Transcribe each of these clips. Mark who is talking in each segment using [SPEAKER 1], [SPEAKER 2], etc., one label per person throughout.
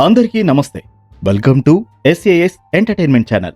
[SPEAKER 1] అందరికీ నమస్తే. Welcome to SAS entertainment channel.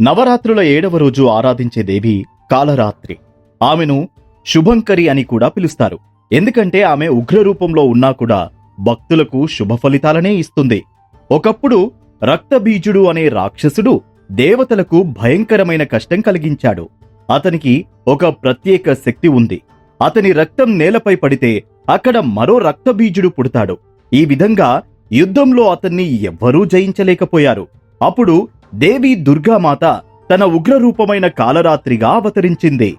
[SPEAKER 1] నవరాత్రుల ఏడవ రోజు ఆరాధించే దేవి కాలరాత్రి. ఆమెను శుభంకరి అని కూడా పిలుస్తారు. ఎందుకంటే ఆమె ఉగ్ర రూపంలో ఉన్నా కూడా భక్తులకు శుభ ఫలితాలనే ఇస్తుంది. ఒకప్పుడు రక్తబీజుడు అనే రాక్షసుడు దేవతలకు భయంకరమైన కష్టం కలిగించాడు. అతనికి ఒక ప్రత్యేక శక్తి ఉంది. అతని రక్తం నేలపై పడితే అక్కడ మరో రక్తబీజుడు పుడతాడు. ఈ విధంగా యుద్ధంలో అతన్ని ఎవ్వరూ జయించలేకపోయారు. అప్పుడు దేవి దుర్గామాత తన ఉగ్రరూపమైన కాలరాత్రిగా అవతరించింది.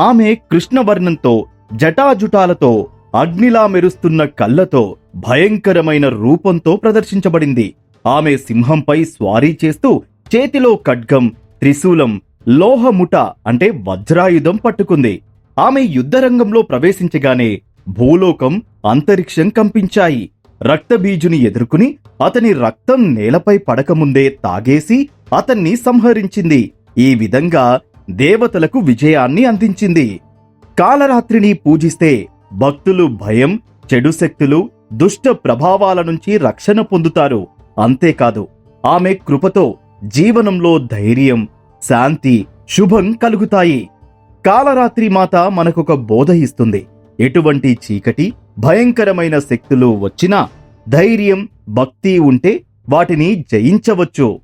[SPEAKER 1] ఆమె కృష్ణవర్ణంతో జటాజుటాలతో అగ్నిలా మెరుస్తున్న కళ్ళతో భయంకరమైన రూపంతో ప్రదర్శించబడింది. ఆమె సింహంపై స్వారీ చేస్తూ చేతిలో ఖడ్గం త్రిశూలం లోహముట అంటే వజ్రాయుధం పట్టుకుంది. ఆమె యుద్ధరంగంలో ప్రవేశించగానే భూలోకం అంతరిక్షం కంపించాయి. రక్తబీజుని ఎదుర్కొని అతని రక్తం నేలపై పడకముందే తాగేసి అతన్ని సంహరించింది. ఈ విధంగా దేవతలకు విజయాన్ని అందించింది. కాలరాత్రిని పూజిస్తే భక్తులు భయం చెడు శక్తులు దుష్ట ప్రభావాల నుంచి రక్షణ పొందుతారు. అంతేకాదు ఆమె కృపతో జీవనంలో ధైర్యం శాంతి శుభం కలుగుతాయి. కాలరాత్రి మాత మనకొక బోధ ఇస్తుంది. ఎటువంటి చీకటి భయంకరమైన శక్తులు వచ్చినా ధైర్యం భక్తి ఉంటే వాటిని జయించవచ్చు.